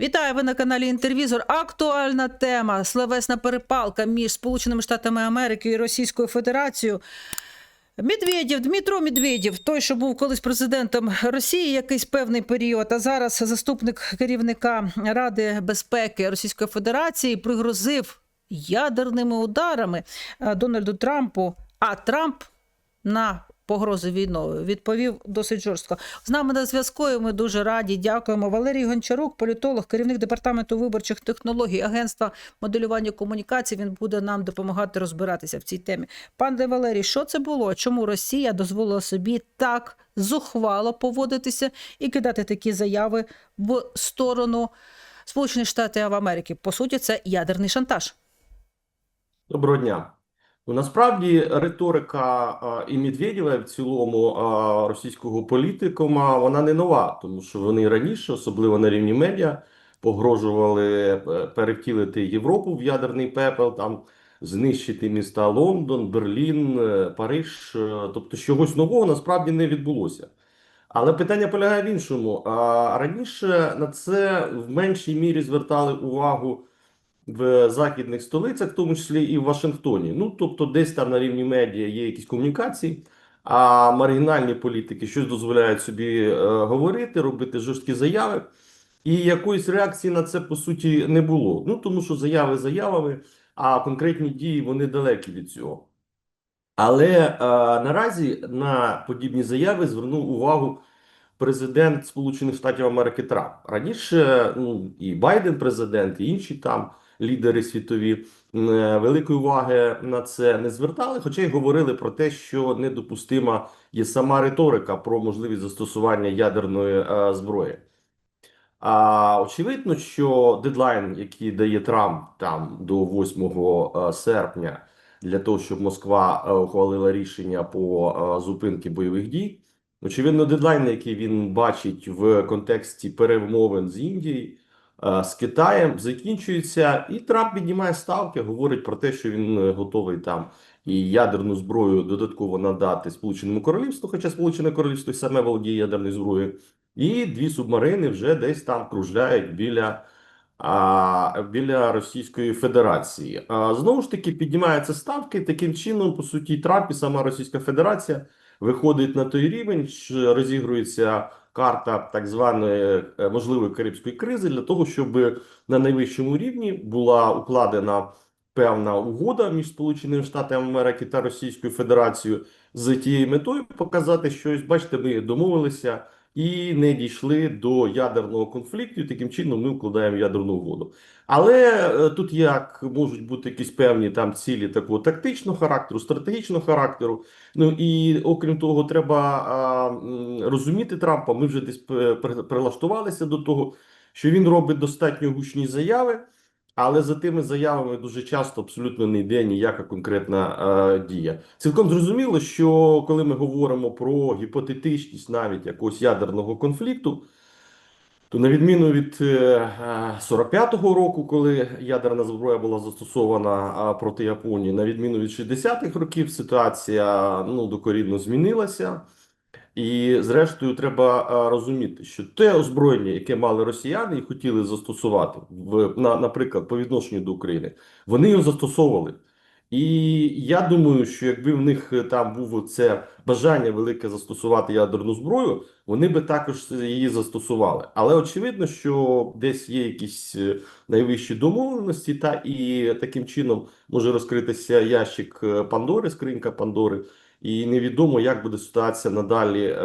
Вітаю ви на каналі Інтервізор. Актуальна тема словесна перепалка між Сполученими Штатами Америки і Російською Федерацією. Медведєв, Дмитро Медведєв, той, що був колись президентом Росії якийсь певний період, а зараз заступник керівника Ради безпеки Російської Федерації, пригрозив ядерними ударами е, Дональду Трампу. А Трамп на погрози війною відповів досить жорстко. З нами на зв'язку. і Ми дуже раді. Дякуємо. Валерій Гончарук, політолог, керівник департаменту виборчих технологій Агентства моделювання комунікацій. Він буде нам допомагати розбиратися в цій темі. Пане Валерій, що це було? Чому Росія дозволила собі так зухвало поводитися і кидати такі заяви в сторону Сполучених Штатів Америки? По суті, це ядерний шантаж. Доброго дня. Ну, насправді риторика і Медведєва, в цілому російського політикума, вона не нова, тому що вони раніше, особливо на рівні медіа, погрожували е, перевтілити Європу в ядерний пепел, там знищити міста Лондон, Берлін, е, Париж. Е, Тобто чогось нового насправді не відбулося. Але питання полягає в іншому. Раніше на це в меншій мірі звертали увагу в західних столицях, в тому числі і в Вашингтоні. Ну тобто, десь там на рівні медіа є якісь комунікації, а маргінальні політики щось дозволяють собі е, говорити, робити жорсткі заяви. І якоїсь реакції на це по суті не було. Ну тому що заяви заявами, а конкретні дії вони далекі від цього. Але е, наразі на подібні заяви звернув увагу президент Сполучених Штатів Америки Трамп. Раніше ну, і Байден, президент, і інші там лідери світові е, великої уваги на це не звертали, хоча й говорили про те, що недопустима є сама риторика про можливість застосування ядерної е, зброї. А очевидно, що дедлайн, який дає Трамп там до 8 е, серпня, для того, щоб Москва ухвалила рішення по зупинці бойових дій. Очевидно, дедлайн, який він бачить в контексті перемовин з Індією, з Китаєм, закінчується, і Трамп піднімає ставки, говорить про те, що він е, готовий там і ядерну зброю додатково надати Сполученому Королівству, хоча Сполучене Королівство саме володіє ядерною зброєю, і дві субмарини вже десь там кружляють біля. Біля Російської Федерації а, знову ж таки піднімаються ставки. Таким чином, по суті, Трамп і сама Російська Федерація виходить на той рівень, що розігрується карта так званої е, можливої карибської кризи для того, щоб на найвищому рівні була укладена певна угода між Сполученими Штатами Америки та Російською Федерацією з тією метою показати щось. Бачите, ми домовилися. І не дійшли до ядерного конфлікту. і Таким чином ми укладаємо ядерну угоду. Але е, тут як можуть бути якісь певні там цілі такого тактичного характеру, стратегічного характеру. Ну і окрім того, треба а, розуміти Трампа. Ми вже десь при- прилаштувалися до того, що він робить достатньо гучні заяви. Але за тими заявами дуже часто абсолютно не йде ніяка конкретна е, дія. Цілком зрозуміло, що коли ми говоримо про гіпотетичність навіть якогось ядерного конфлікту, то на відміну від е, е, 45-го року, коли ядерна зброя була застосована проти Японії, на відміну від 60-х років, ситуація ну, докорінно змінилася. І зрештою треба розуміти, що те озброєння, яке мали росіяни і хотіли застосувати в на, наприклад, по відношенню до України, вони його застосовували. І я думаю, що якби в них е, там було це бажання велике застосувати ядерну зброю, вони би також її застосували. Але очевидно, що десь є якісь е, найвищі домовленості, та і таким чином може розкритися ящик е, Пандори, скринька Пандори. І невідомо, як буде ситуація надалі е,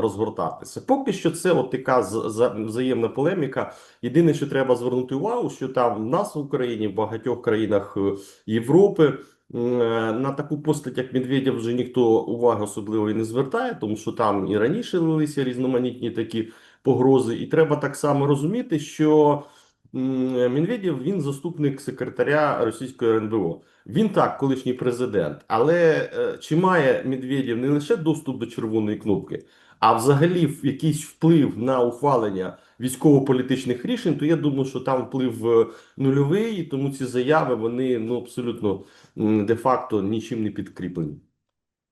розгортатися. Поки що це от така взаємна полеміка. Єдине, що треба звернути увагу, що там в нас в Україні, в багатьох країнах е, Європи, е, на таку постать, як Медведєв, вже ніхто уваги особливо не звертає, тому що там і раніше лилися різноманітні такі погрози. І треба так само розуміти, що Медведєв він заступник секретаря російської РНБО. Він так, колишній президент, але е, чи має Медведєв не лише доступ до червоної кнопки, а взагалі якийсь вплив на ухвалення військово-політичних рішень, то я думаю, що там вплив е, нульовий, тому ці заяви вони ну абсолютно де-факто нічим не підкріплені.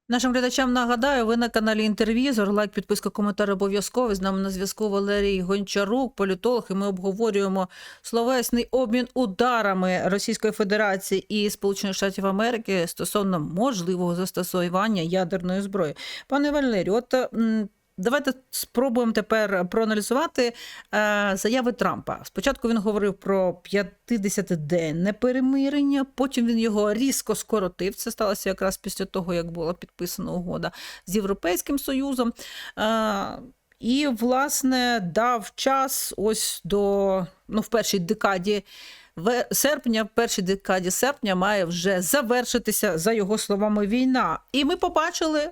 Нашим глядачам нагадаю, ви на каналі Інтервізор. Лайк, підписка, коментар обов'язково. З нами на зв'язку Валерій Гончарук, політолог, і ми обговорюємо словесний обмін ударами Російської Федерації і Сполучених Штатів Америки стосовно можливого застосування ядерної зброї. Пане Валерію, от давайте спробуємо тепер проаналізувати е, заяви Трампа. Спочатку він говорив про 50-денне перемирення, потім він його різко скоротив. Це сталося якраз після того, як була підписана угода з Європейським Союзом. Е, і, власне, дав час ось до ну, в першій декаді серпня, в першій декаді серпня має вже завершитися, за його словами, війна. І ми побачили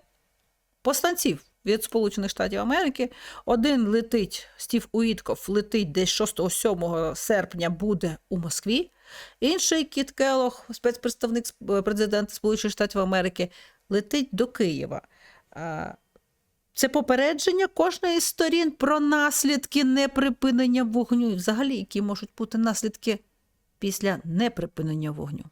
посланців від Сполучених Штатів Америки. Один летить, Стів Уітков летить десь 6-7 серпня буде у Москві. Інший Кіт Келох, спецпредставник президента Сполучених Штатів Америки, летить до Києва. Це попередження кожної з сторін про наслідки неприпинення вогню. І взагалі, які можуть бути наслідки після неприпинення вогню.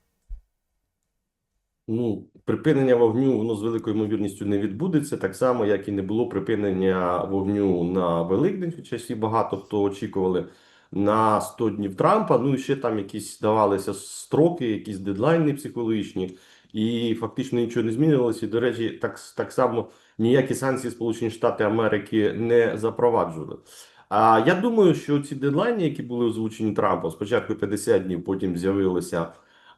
Ну, припинення вогню воно з великою ймовірністю не відбудеться, так само, як і не було припинення вогню на Великдень, хоча всі багато хто очікували на 100 днів Трампа. Ну і ще там якісь давалися строки, якісь дедлайни психологічні, і фактично нічого не змінилося. І, до речі, так, так само ніякі санкції Сполучені Штати Америки не запроваджували. А я думаю, що ці дедлайни, які були озвучені Трампом, спочатку 50 днів, потім з'явилися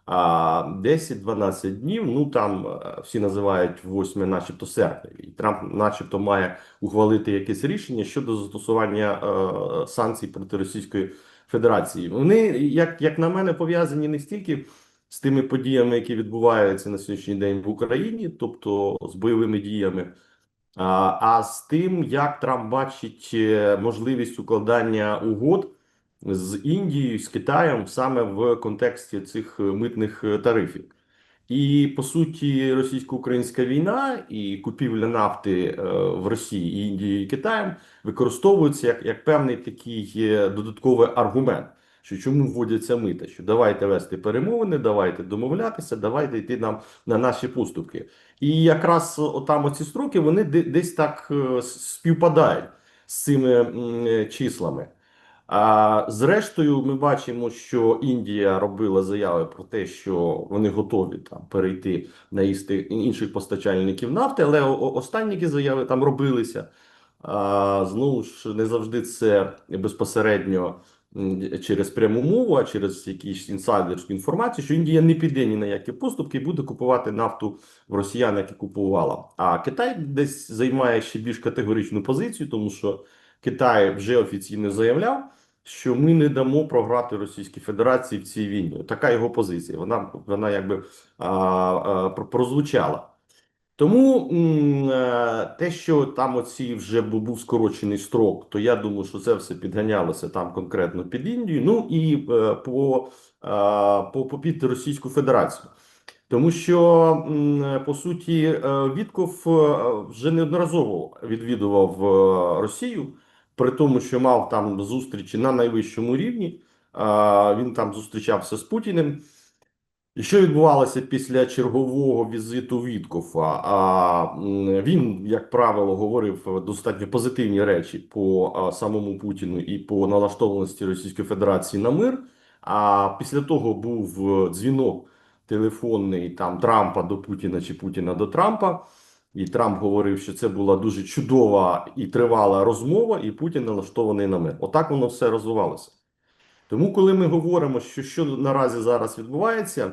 а 10-12 днів, ну там е, всі називають 8, начебто серпня, і Трамп, начебто, має ухвалити якесь рішення щодо застосування е, санкцій проти Російської Федерації. Вони, як, як на мене, пов'язані не стільки з тими подіями, які відбуваються на сьогоднішній день в Україні, тобто з бойовими діями, а, а з тим, як Трамп бачить е, можливість укладання угод з Індією, з Китаєм саме в контексті цих е, митних е, тарифів. І по суті, російсько-українська війна і купівля нафти е, в Росії, і Індією і Китаєм використовуються як, як певний такий додатковий аргумент, що чому вводяться мита, що давайте вести перемовини, давайте домовлятися, давайте йти нам на наші поступки. І якраз отам оці строки вони десь так співпадають з цими числами. Зрештою, ми бачимо, що Індія робила заяви про те, що вони готові там перейти на інших постачальників нафти, але останні які заяви там робилися. Знову ж не завжди це безпосередньо через пряму мову, а через якісь інсайдерську інформацію, що Індія не піде ні на які поступки і буде купувати нафту в росіян, як і купувала. А Китай десь займає ще більш категоричну позицію, тому що Китай вже офіційно заявляв, що ми не дамо програти Російській Федерації в цій війні. Така його позиція. Вона вона якби а, а, прозвучала. Тому е, те, що там оці вже був скорочений строк, то я думаю, що це все підганялося там конкретно під Індію. Ну і е, по, е, по, по під Російську Федерацію. Тому що по суті Вітков вже неодноразово відвідував Росію, при тому, що мав там зустрічі на найвищому рівні. Він там зустрічався з Путіним. І що відбувалося після чергового візиту Віткофа? А він, як правило, говорив достатньо позитивні речі по самому Путіну і по налаштованості Російської Федерації на мир. А після того був дзвінок телефонний там Трампа до Путіна чи Путіна до Трампа. І Трамп говорив, що це була дуже чудова і тривала розмова, і Путін налаштований на мир. Отак воно все розвивалося. Тому, коли ми говоримо, що що наразі зараз відбувається,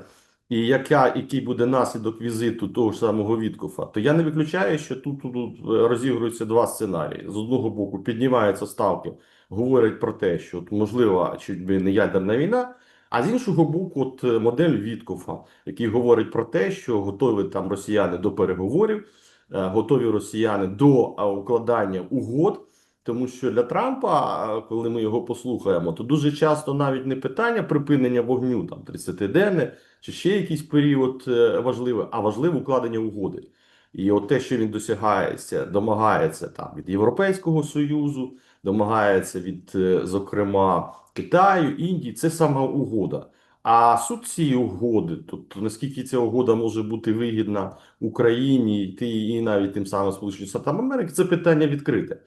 і яка, який буде наслідок візиту того ж самого Віткофа, то я не виключаю, що тут, тут, тут е, розігруються два сценарії. З одного боку, піднімаються ставки, говорять про те, що от, можливо, чуть би не ядерна війна. А з іншого боку, от е, модель Віткофа, який говорить про те, що готові там росіяни до переговорів, готові росіяни до е, укладання угод. Тому що для Трампа, е, коли ми його послухаємо, то дуже часто навіть не питання припинення вогню, там 30-денне чи ще якийсь період е, важливий, а важливе укладення угоди. І от те, що він досягається, домагається там від Європейського Союзу, домагається від, е, зокрема, Китаю, Індії, це сама угода. А суть цієї угоди, тобто наскільки ця угода може бути вигідна Україні і, і навіть тим самим Сполученим Штатам Америки, це питання відкрите.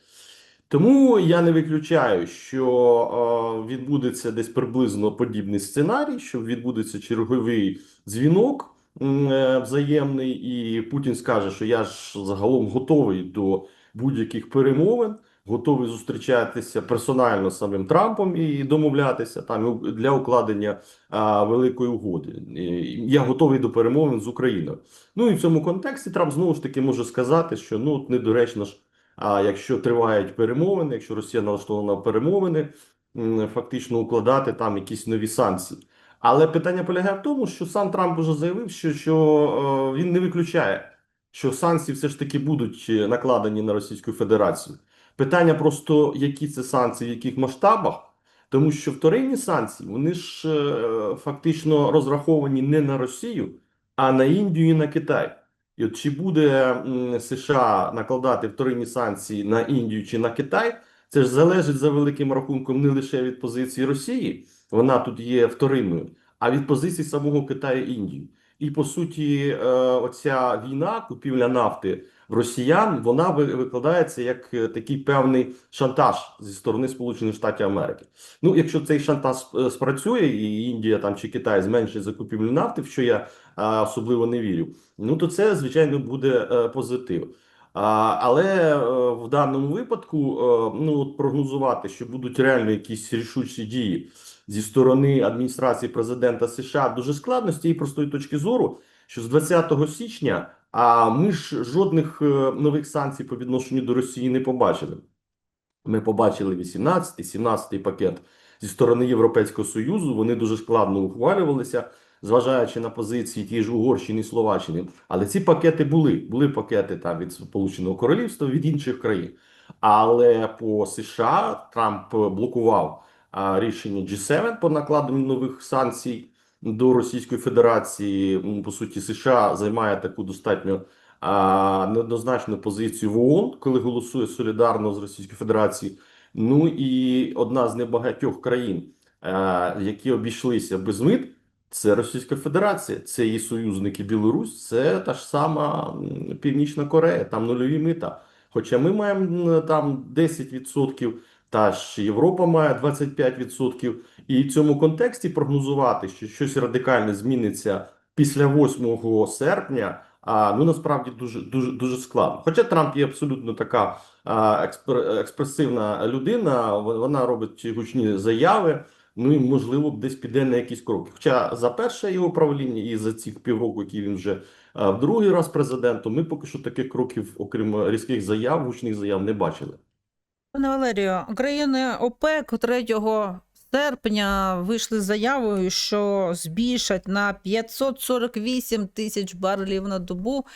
Тому я не виключаю, що е, відбудеться десь приблизно подібний сценарій, що відбудеться черговий дзвінок е, взаємний, і Путін скаже, що я ж загалом готовий до будь-яких перемовин, готовий зустрічатися персонально з самим Трампом і домовлятися там для укладення а, великої угоди. Я готовий до перемовин з Україною. Ну і в цьому контексті Трамп знову ж таки може сказати, що ну недоречно ж. А якщо тривають перемовини, якщо Росія налаштована на перемовини, фактично укладати там якісь нові санкції. Але питання полягає в тому, що сам Трамп уже заявив, що, що е, він не виключає, що санкції все ж таки будуть е, накладені на Російську Федерацію. Питання просто, які це санкції, в яких масштабах, тому що вторинні санкції вони ж е, фактично розраховані не на Росію, а на Індію і на Китай. І от чи буде США накладати вторинні санкції на Індію чи на Китай, це ж залежить за великим рахунком не лише від позиції Росії, вона тут є вторинною, а від позиції самого Китаю і Індії. І по суті, е, оця війна, купівля нафти росіян, вона викладається як е, такий певний шантаж зі сторони Сполучених Штатів Америки. Ну, якщо цей шантаж е, спрацює, і Індія там чи Китай зменшить закупівлю нафти, в що я особливо не вірю, ну то це звичайно буде е, позитив. Але в даному випадку ну прогнозувати, що будуть реально якісь рішучі дії зі сторони адміністрації президента США дуже складно з тієї простої точки зору, що з 20 січня а ми ж жодних е, нових санкцій по відношенню до Росії не побачили. Ми побачили 18-й, 17-й пакет зі сторони Європейського Союзу. Вони дуже складно ухвалювалися, зважаючи на позиції тієї ж Угорщини і Словаччини. Але ці пакети були. Були пакети там від Сполученого Королівства, від інших країн. Але по США Трамп блокував рішення G7 по накладенню нових санкцій до Російської Федерації. По суті, США займає таку достатньо а, неоднозначну позицію в ООН, коли голосує солідарно з Російською Федерацією. Ну і одна з небагатьох країн, е, які обійшлися без мит, це Російська Федерація, це її союзники Білорусь, це та ж сама Північна Корея, там нульові мита. Хоча ми маємо там 10%, та ж Європа має 25%. І в цьому контексті прогнозувати, що щось радикальне зміниться після 8 серпня, а, ну насправді дуже дуже дуже складно. Хоча Трамп є абсолютно така експр- експресивна людина, вона робить гучні заяви. Ну і можливо десь піде на якісь кроки. Хоча за перше його правління і за ці півроку, які він вже в другий раз президентом, ми поки що таких кроків, окрім різких заяв, гучних заяв, не бачили. Пане Валерію, країни ОПЕК 3 серпня вийшли з заявою, що збільшать на 548 тисяч барелів на добу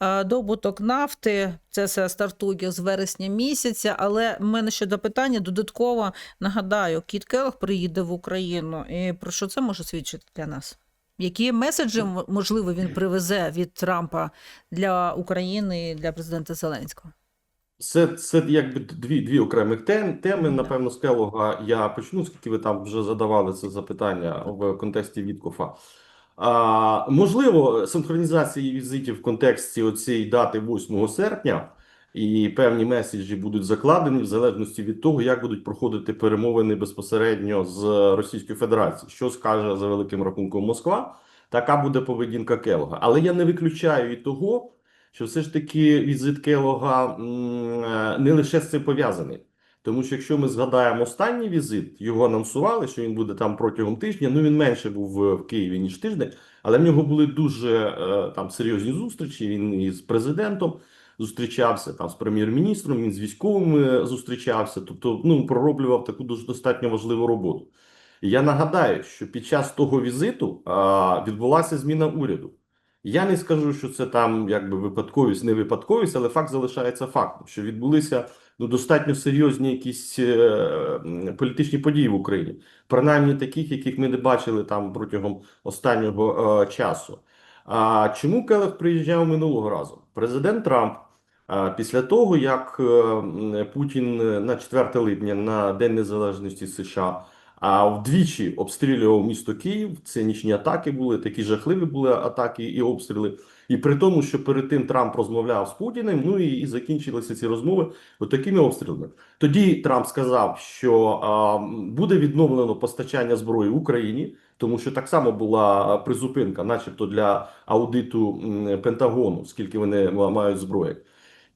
е, добуток нафти. Це все стартує з вересня місяця. Але в мене ще до питання додатково нагадаю, Кіт Келлог приїде в Україну. І про що це може свідчити для нас? Які меседжі можливо він привезе від Трампа для України і для президента Зеленського? Це, це якби дві, дві окремих тем, теми. Напевно, з Келога я почну, оскільки ви там вже задавали це запитання в контексті Віткофа. А, можливо, синхронізація візитів в контексті оцієї дати 8 серпня і певні меседжі будуть закладені в залежності від того, як будуть проходити перемовини безпосередньо з Російською Федерацією. Що скаже за великим рахунком Москва, така буде поведінка Келога. Але я не виключаю і того, що все ж таки візит Келога е, не лише з цим пов'язаний. Тому що якщо ми згадаємо останній візит, його анонсували, що він буде там протягом тижня. Ну він менше був в Києві ніж тиждень, але в нього були дуже е, там серйозні зустрічі. Він із президентом зустрічався, там з прем'єр-міністром, він з військовими зустрічався. Тобто, ну пророблював таку дуже достатньо важливу роботу. Я нагадаю, що під час того візиту а, відбулася зміна уряду. Я не скажу, що це там якби випадковість, не випадковість, але факт залишається фактом, що відбулися ну достатньо серйозні якісь е, політичні події в Україні, принаймні таких, яких ми не бачили там протягом останнього е, часу. А чому Келех приїжджав минулого разу? Президент Трамп а, після того, як е, Путін е, на 4 липня на День Незалежності США а вдвічі обстрілював місто Київ. Це нічні атаки були, такі жахливі були атаки і обстріли. І при тому, що перед тим Трамп розмовляв з Путіним, ну і, і закінчилися ці розмови такими обстрілами. Тоді Трамп сказав, що а, буде відновлено постачання зброї Україні, тому що так само була призупинка, начебто для аудиту Пентагону, скільки вони мають зброї.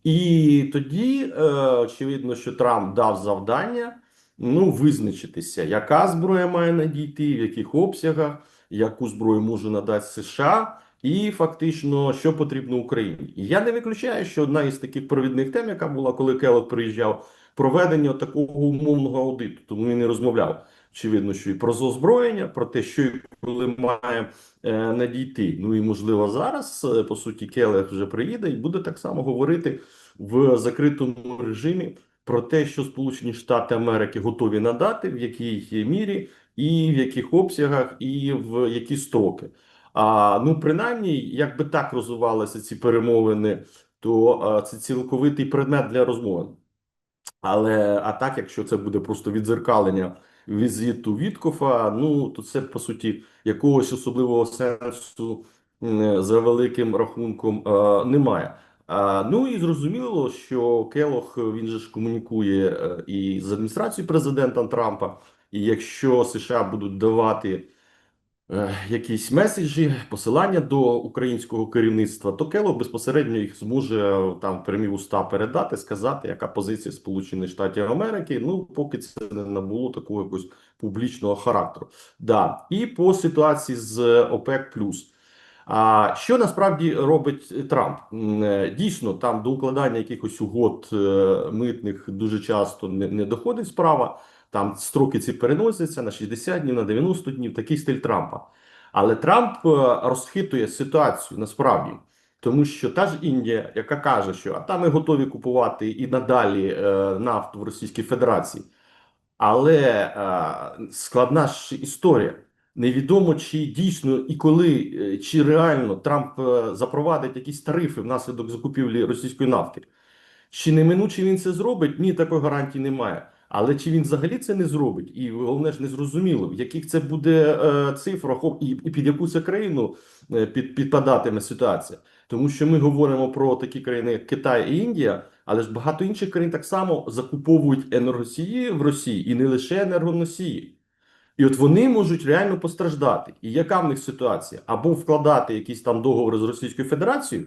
І тоді е, очевидно, що Трамп дав завдання ну, визначитися, яка зброя має надійти, в яких обсягах, яку зброю може надати США, і фактично, що потрібно Україні. І я не виключаю, що одна із таких провідних тем, яка була, коли Келлог приїжджав, проведення такого умовного аудиту, тому він і розмовляв. Очевидно, що і про озброєння, про те, що і коли має е, надійти. Ну і можливо зараз, е, по суті, Келег вже приїде і буде так само говорити в закритому режимі про те, що Сполучені Штати Америки готові надати, в якій мірі, і в яких обсягах, і в які строки. А ну, принаймні, якби так розвивалися ці перемовини, то а, це цілковитий предмет для розмови. Але а так, якщо це буде просто відзеркалення візиту Віткофа, ну то це по суті якогось особливого сенсу за великим рахунком немає. Ну і зрозуміло, що Келох він же ж комунікує е, і з адміністрацією президента Трампа, і якщо США будуть давати е, якісь меседжі, посилання до українського керівництва, то Келог безпосередньо їх зможе е, там прямі уста передати, сказати, яка позиція Сполучених Штатів Америки. Ну, поки це не набуло такого якогось публічного характеру. Да. І по ситуації з ОПЕК+. А що насправді робить Трамп? Е, Дійсно, там до укладання якихось угод е, митних дуже часто не, не доходить справа. Там строки ці переносяться на 60 днів, на 90 днів, такий стиль Трампа. Але Трамп е, розхитує ситуацію насправді, тому що та ж Індія, яка каже, що а там ми готові купувати і надалі е, нафту в Російській Федерації. Але е, складна ж історія. Невідомо, чи дійсно і коли, е, чи реально Трамп е, запровадить якісь тарифи внаслідок закупівлі російської нафти. Чи неминуче він це зробить? Ні, такої гарантії немає. Але чи він взагалі це не зробить? І головне ж не зрозуміло, в яких це буде е, цифрах і, під яку це країну під, підпадатиме ситуація. Тому що ми говоримо про такі країни, як Китай і Індія, але ж багато інших країн так само закуповують енергосії в Росії і не лише енергоносії. І от вони можуть реально постраждати. І яка в них ситуація? Або вкладати якісь там договори з Російською Федерацією,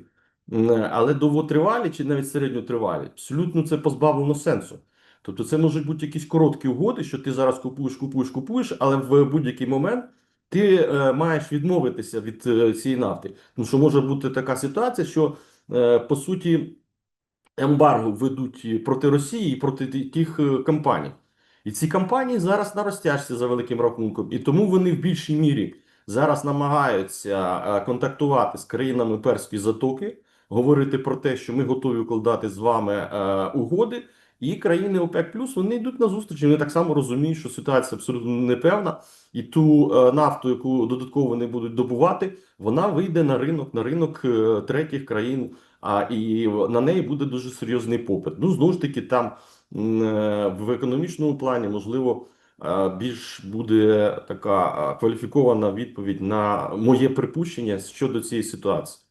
але довготривалі чи навіть середньотривалі. Абсолютно це позбавлено сенсу. Тобто це можуть бути якісь короткі угоди, що ти зараз купуєш, купуєш, купуєш, але в будь-який момент ти е, маєш відмовитися від е, цієї нафти. Тому що може бути така ситуація, що е, по суті ембарго ведуть проти Росії і проти тих е, компаній. І ці компанії зараз на розтяжці за великим рахунком, і тому вони в більшій мірі зараз намагаються е, контактувати з країнами Перської затоки, говорити про те, що ми готові укладати з вами е, угоди. І країни ОПЕК плюс вони йдуть на зустріч. Вони так само розуміють, що ситуація абсолютно непевна, і ту е, нафту, яку додатково вони будуть добувати, вона вийде на ринок, на ринок е, третіх країн. А і на неї буде дуже серйозний попит. Ну знову ж таки, там е, в економічному плані можливо більш буде така кваліфікована відповідь на моє припущення щодо цієї ситуації.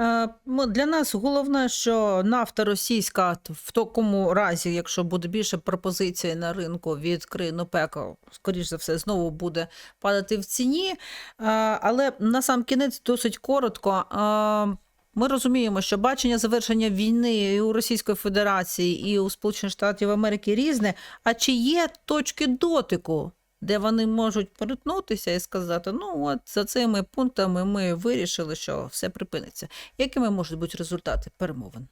Е, Для нас головне, що нафта російська в такому разі, якщо буде більше пропозицій на ринку від країн ОПЕК, скоріш за все, знову буде падати в ціні. Е, Але на сам кінець досить коротко. Е, Ми розуміємо, що бачення завершення війни і у Російської Федерації, і у Сполучених Штатів Америки різне. А чи є точки дотику, де вони можуть перетнутися і сказати: ну, от за цими пунктами ми вирішили, що все припиниться. Якими можуть бути результати перемовин?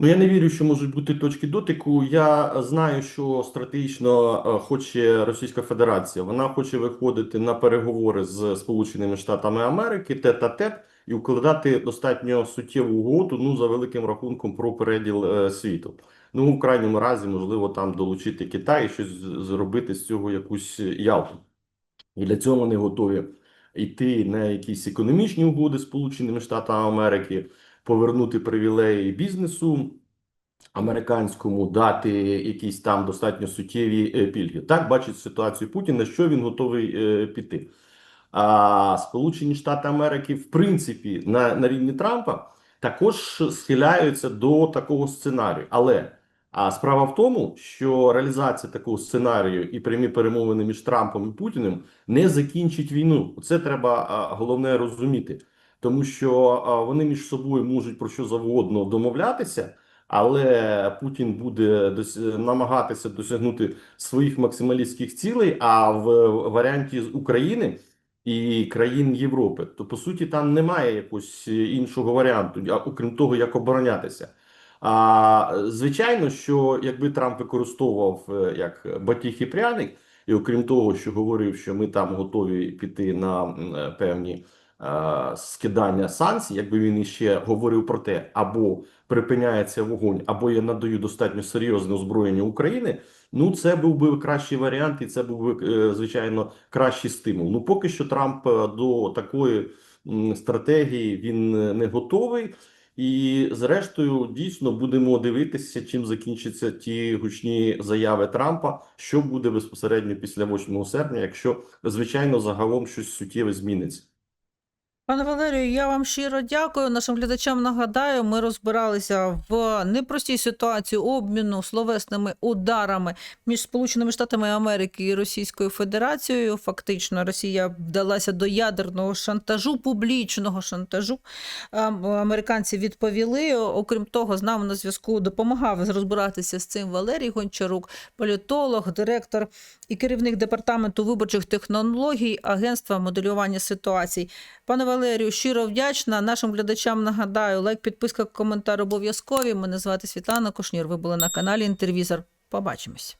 Ну, я не вірю, що можуть бути точки дотику. Я знаю, що стратегічно е, хоче Російська Федерація. Вона хоче виходити на переговори з Сполученими Штатами Америки, тет-а-тет, і укладати достатньо суттєву угоду, ну, за великим рахунком про переділ е, світу. Ну, в крайньому разі, можливо, там долучити Китай і щось зробити з цього якусь Ялту. І для цього вони готові йти на якісь економічні угоди з Сполученими Штатами Америки, повернути привілеї бізнесу, американському дати якісь там достатньо суттєві е, пільги. Так бачить ситуацію Путін, на що він готовий е, піти. А Сполучені Штати Америки, в принципі, на, на рівні Трампа також схиляються до такого сценарію. Але а справа в тому, що реалізація такого сценарію і прямі перемовини між Трампом і Путіним не закінчить війну. Це треба головне розуміти, тому що вони між собою можуть про що завгодно домовлятися. Але Путін буде намагатися досягнути своїх максималістських цілей. А в варіанті з України і країн Європи, то по суті там немає якогось іншого варіанту, окрім того, як оборонятися. А звичайно, що якби Трамп використовував е, як батіг і пряник, і окрім того, що говорив, що ми там готові піти на е, певні е, скидання санкцій, якби він іще говорив про те, або припиняється вогонь, або я надаю достатньо серйозне озброєння України. Ну, це був би кращий варіант, і це був би е, звичайно кращий стимул. Ну, поки що Трамп до такої стратегії він не готовий. І зрештою, дійсно будемо дивитися, чим закінчаться ті гучні заяви Трампа, що буде безпосередньо після 8 серпня, якщо звичайно загалом щось суттєве зміниться. Пане Валерію, я вам щиро дякую. Нашим глядачам нагадаю, ми розбиралися в непростій ситуації обміну словесними ударами між Сполученими Штатами Америки і Російською Федерацією. Фактично, Росія вдалася до ядерного шантажу, публічного шантажу. Ем, Американці відповіли. Окрім того, з нами на зв'язку допомагав розбиратися з цим Валерій Гончарук, політолог, директор і керівник департаменту виборчих технологій Агентства моделювання ситуацій. Пане Валерію, щиро вдячна. Нашим глядачам нагадаю, лайк, підписка, коментар обов'язкові. Мене звати Світлана Кошнір. Ви були на каналі Інтервізор. Побачимось.